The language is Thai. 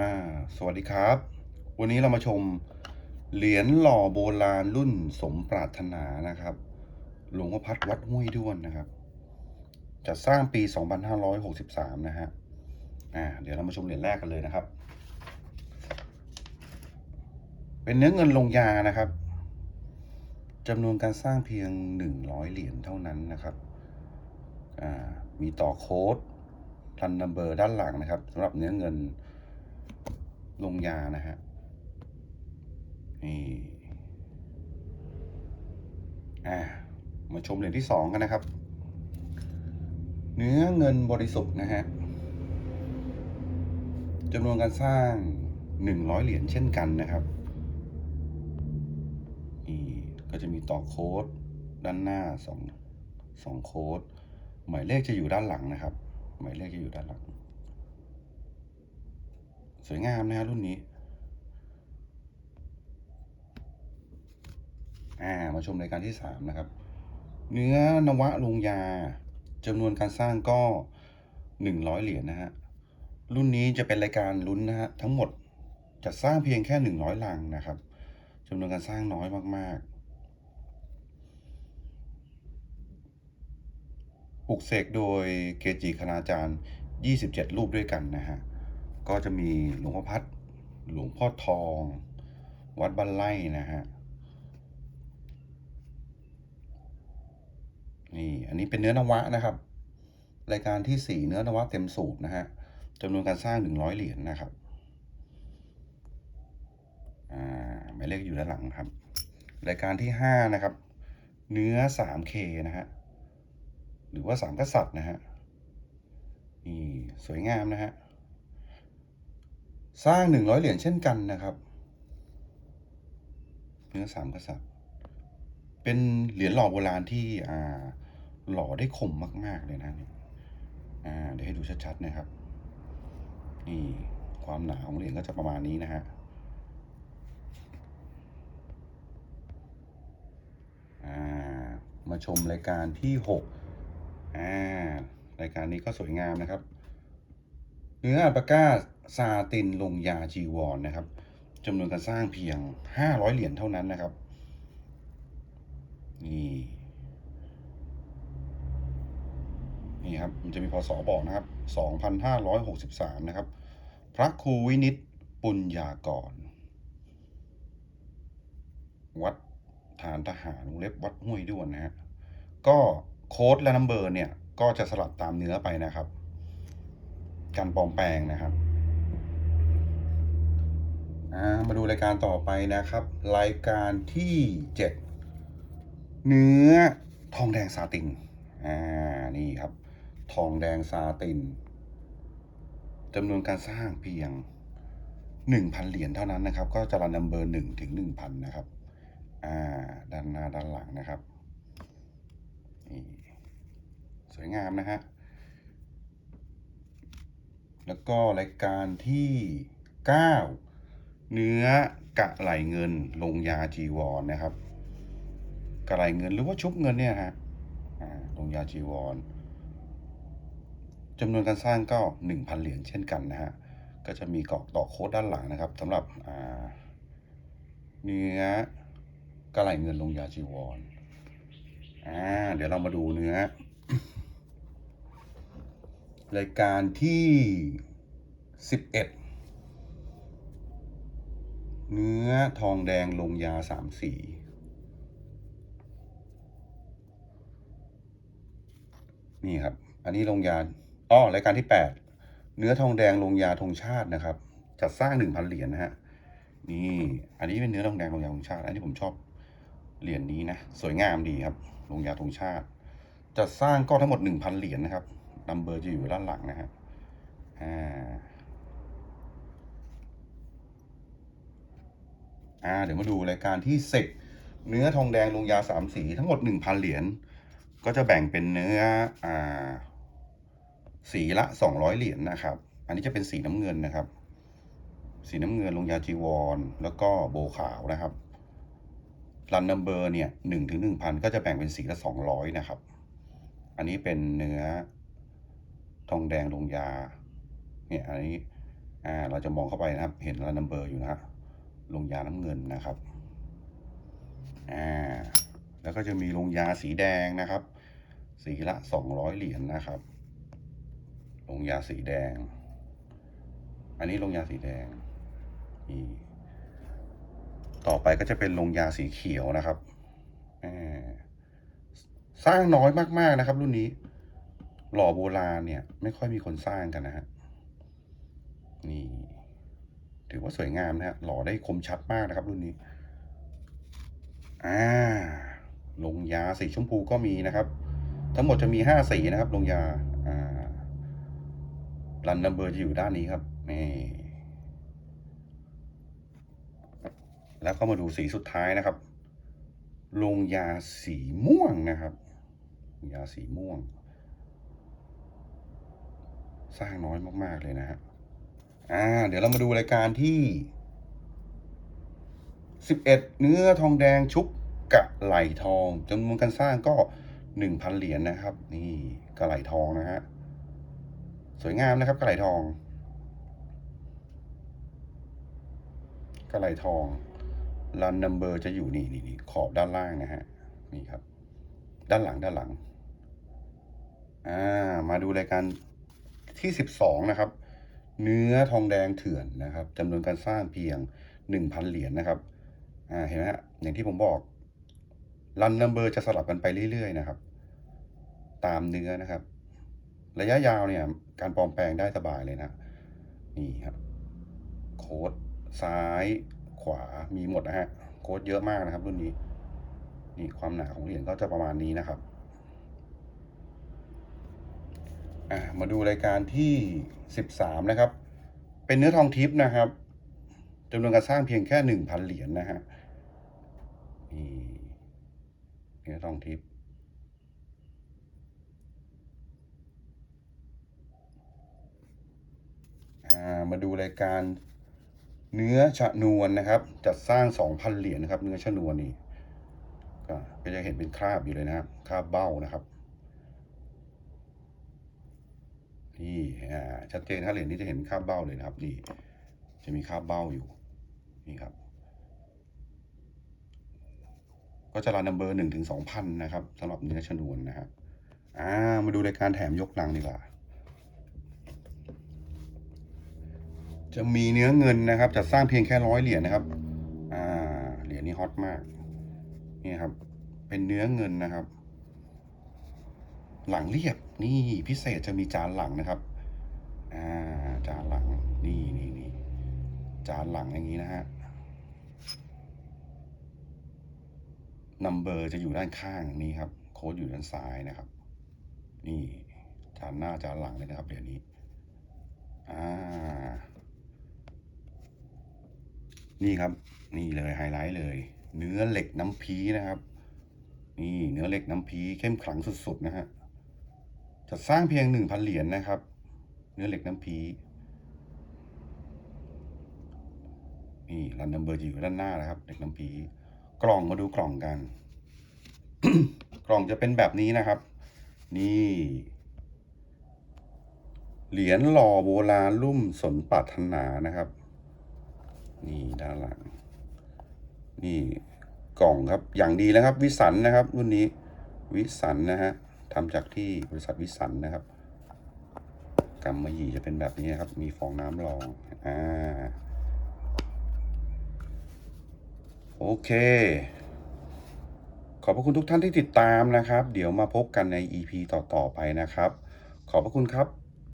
อ่าสวัสดีครับ วันนี้เรามาชมเหรียญหล่อโบราณรุ่นสมปรารถนานะครับ หลวงพ่อพัดวัดห้วยด้วนนะครับ จัดสร้างปี 2563 นะฮะอ่าเดี๋ยวเรามาชมเหรียญแรกกันเลยนะครับ เป็นเนื้อเงินลงยานะครับจำนวนการสร้างเพียง 100 เหรียญเท่านั้นนะครับอ่ามีต่อโค้ดรันนัมเบอร์ด้านหลังนะครับสำหรับเนื้อเงิน ลงยานะฮะ นี่ อ่า มาชมเหรียญที่สองกันนะครับ เนื้อเงินบริสุทธิ์นะฮะจำนวนการสร้างหนึ่งร้อยเหรียญเช่นกันนะครับนี่ก็จะมีต่อโค้ดด้านหน้าสองสองโค้ดหมายเลขจะอยู่ด้านหลังนะครับ หมายเลขจะอยู่ด้านหลัง สวยงามนะฮะรุ่นนี้ อ่า มาชมรายการที่สามนะครับ เนื้อนวะลงยาจำนวนการสร้างก็หนึ่งร้อยเหรียญนะฮะ รุ่นนี้จะเป็นรายการลุ้นนะฮะ ทั้งหมดจะสร้างเพียงแค่หนึ่งร้อยลังนะครับจำนวนการสร้างน้อยมากๆปลุกเสกโดยเกจิคณาจารย์ 27 รูปด้วยกันนะฮะ ก็จะมีหลวงพ่อพัดหลวงพ่อทอง วัดบ้านไร่นะฮะนี่อันนี้เป็นเนื้อนวะนะครับ รายการที่สี่เนื้อนวะเต็มสูตรนะฮะจำนวนการสร้างหนึ่งร้อยเหรียญนะครับอ่าหมายเลขอยู่ด้านหลังครับ รายการที่ห้านะครับ เนื้อสามเคนะฮะหรือว่าสามกษัตริย์นะฮะนี่สวยงามนะฮะ สร้างหนึ่งร้อยเหรียญเช่นกันนะครับเนื้อสามกษัตริย์เป็นเหรียญหล่อโบราณที่อ่าหล่อได้คมมาก ๆ เลยนะนี่อ่าเดี๋ยวให้ดูชัดๆนะครับ นี่ความหนาของเหรียญก็จะประมาณนี้นะฮะมาชมรายการที่หกอ่ารายการนี้ก็สวยงามนะครับ เนื้ออัลปาก้า ซาตินลงยาจีวรนนะครับจำนวนการสร้างเพียง 500 เหรียญเท่านั้นนะครับ นี่นี่ครับ มันจะมีพศบอกนะครับ 2,563 นะครับ พระครูวินิตปุญญากร วัดฐานทหารวงเล็บวัดห้วยด้วนนะฮะ ก็โค้ดและนัมเบอร์เนี่ย ก็จะสลับตามเนื้อไปนะครับ การปลอมแปลงนะครับ มาดูรายการต่อไปนะครับ รายการที่ 7 เนื้อทองแดงซาตินอ่านี่ครับ ทองแดงซาตินจำนวนการสร้างเพียง 1,000 เหรียญเท่านั้นนะครับ ก็จะรันนัมเบอร์1ถึง1,000 นะครับอ่าด้านหน้าด้านหลังนะครับนี่สวยงามนะฮะแล้วก็รายการที่ 9 เนื้อกะไหลเงินลงยาจีวรนนะครับ กะไหลเงินหรือว่าชุบเงินเนี่ยฮะลงยาจีวรจำนวนการสร้างก็ 1,000 เหรียญเช่นกันนะฮะ ก็จะมีกรอกต่อโค้ดด้านหลังนะครับสำหรับเนื้อกะไหลเงินลงยาจีวรอ่าเดี๋ยวเรามาดูเนื้อ รายการที่ 11 เนื้อทองแดงลงยาสามสีนี่ครับ อันนี้ลงยาอ้อรายการที่8เนื้อทองแดงลงยาธงชาตินะครับ จัดสร้าง1,000เหรียญนะฮะนี่ อันนี้เป็นเนื้อทองแดงลงยาธงชาติ อันนี้ผมชอบเหรียญนี้นะสวยงามดีครับ ลงยาธงชาติ จัดสร้างก็ทั้งหมด1,000เหรียญนะครับนัมเบอร์จะอยู่ด้านหลังนะฮะอ่า อ่าเดี๋ยวมาดูรายการที่สิบเนื้อทองแดงลงยาสามสีทั้งหมดหนึ่งพันเหรียญก็จะแบ่งเป็นเนื้ออ่าสีละสองร้อยเหรียญนะครับ อันนี้จะเป็นสีน้ำเงินนะครับ สีน้ำเงินลงยาจีวร แล้วก็โบขาวนะครับรันนัมเบอร์เนี่ยหนึ่งถึงหนึ่งพันก็จะแบ่งเป็นสีละสองร้อยนะครับ อันนี้เป็นเนื้อทองแดงลงยา เนี่ยอันนี้ อ่า เราจะมองเข้าไปนะครับ เห็นรันนัมเบอร์อยู่นะฮะ ลงยาน้ำเงินนะครับอ่าแล้วก็จะมีลงยาสีแดงนะครับ สีละสองร้อยเหรียญนะครับ ลงยาสีแดง อันนี้ลงยาสีแดงนี่ต่อไปก็จะเป็นลงยาสีเขียวนะครับสร้างน้อยมากๆนะครับ รุ่นนี้ หล่อโบราณเนี่ย ไม่ค่อยมีคนสร้างกันนะฮะนี่ ถือว่าสวยงามนะฮะหล่อได้คมชัดมากนะครับรุ่นนี้ อ่า ลงยาสีชมพูก็มีนะครับ ทั้งหมดจะมีห้าสีนะครับ ลงยา อ่ารันนัมเบอร์จะอยู่ด้านนี้ครับนี่แล้วก็มาดูสีสุดท้ายนะครับ ลงยาสีม่วงนะครับ ยาสีม่วง สร้างน้อยมาก ๆ เลยนะฮะ อ่า เดี๋ยวเรามาดูรายการที่สิบเอ็ดเนื้อทองแดงชุบกะไหลทองจำนวนการสร้างก็หนึ่งพันเหรียญนะครับ นี่กะไหลทองนะฮะสวยงามนะครับกะไหลทองกะไหลทองรันนัมเบอร์จะอยู่นี่นี่นี่ขอบด้านล่างนะฮะนี่ครับ ด้านหลังด้านหลัง อ่า มาดูรายการที่สิบสองนะครับ เนื้อทองแดงเถื่อนนะครับจำนวนการสร้างเพียงหนึ่งพันเหรียญนะครับอ่าเห็นไหมฮะอย่างที่ผมบอกรันนัมเบอร์จะสลับกันไปเรื่อยๆนะครับ ตามเนื้อนะครับ ระยะยาวเนี่ย การปลอมแปลงได้สบายเลยนะ นี่ครับ โค้ดซ้ายขวามีหมดนะฮะ โค้ดเยอะมากนะครับ รุ่นนี้ นี่ความหนาของเหรียญก็จะประมาณนี้นะครับ อ่ามาดูรายการที่สิบสามนะครับ เป็นเนื้อทองทิพย์นะครับจำนวนการสร้างเพียงแค่หนึ่งพันเหรียญนะฮะนี่เนื้อทองทิพย์ามาดูรายการเนื้อชะนวนนะครับ จัดสร้างสองพันเหรียญนะครับ เนื้อชะนวนนี่ก็ก็จะเห็นเป็นคราบอยู่เลยนะครับ คราบเบ้านะครับ นี่ชัดเจนถ้าเหรียญนี้จะเห็นคราเบ้าเลยนะครับ นี่ จะมีคราเบ้าอยู่ นี่ครับ ก็จะรันนัมเบอร์หนึ่งถึงสองพันนะครับสำหรับเนื้อชนวนนะฮะอ่ามาดูรายการแถมยกลังดีกว่าจะมีเนื้อเงินนะครับจะสร้างเพียงแค่ร้อยเหรียญนะครับ อ่า เหรียญนี้ฮอตมาก นี่ครับ เป็นเนื้อเงินนะครับ หลังเรียบ นี่พิเศษจะมีจานหลังนะครับ อ่า จานหลัง นี่นี่นี่จานหลังอย่างนี้นะฮะนัมเบอร์จะอยู่ด้านข้างนี้ครับ โค้ดอยู่ด้านซ้ายนะครับ นี่จานหน้าจานหลังเลยนะครับเดี๋ยวนี้ อ่า นี่ครับ นี่เลยไฮไลท์เลย เนื้อเหล็กน้ำพีนะครับ นี่เนื้อเหล็กน้ำพีเข้มขลังสุดๆนะฮะ จะสร้างเพียงหนึ่งพันเหรียญนะครับ เนื้อเหล็กน้ำพีนี่รันนัมเบอร์จะอยู่ด้านหน้านะครับเหล็กน้ำพีกล่องมาดูกล่องกัน กล่องจะเป็นแบบนี้นะครับ นี่ เหรียญหล่อโบราณลุ่มสนปรารถนานะครับ นี่ด้านหลัง นี่กล่องครับอย่างดีแล้วครับ วิสันนะครับ รุ่นนี้ วิสันนะฮะ ทำจากที่บริษัทวิสันนะครับกำมะหยี่จะเป็นแบบนี้นะครับ มีฟองน้ำรองอ่าโอเค ขอบพระคุณทุกท่านที่ติดตามนะครับ เดี๋ยวมาพบกันใน EP ต่อ ๆ ไปนะครับ ขอบพระคุณครับ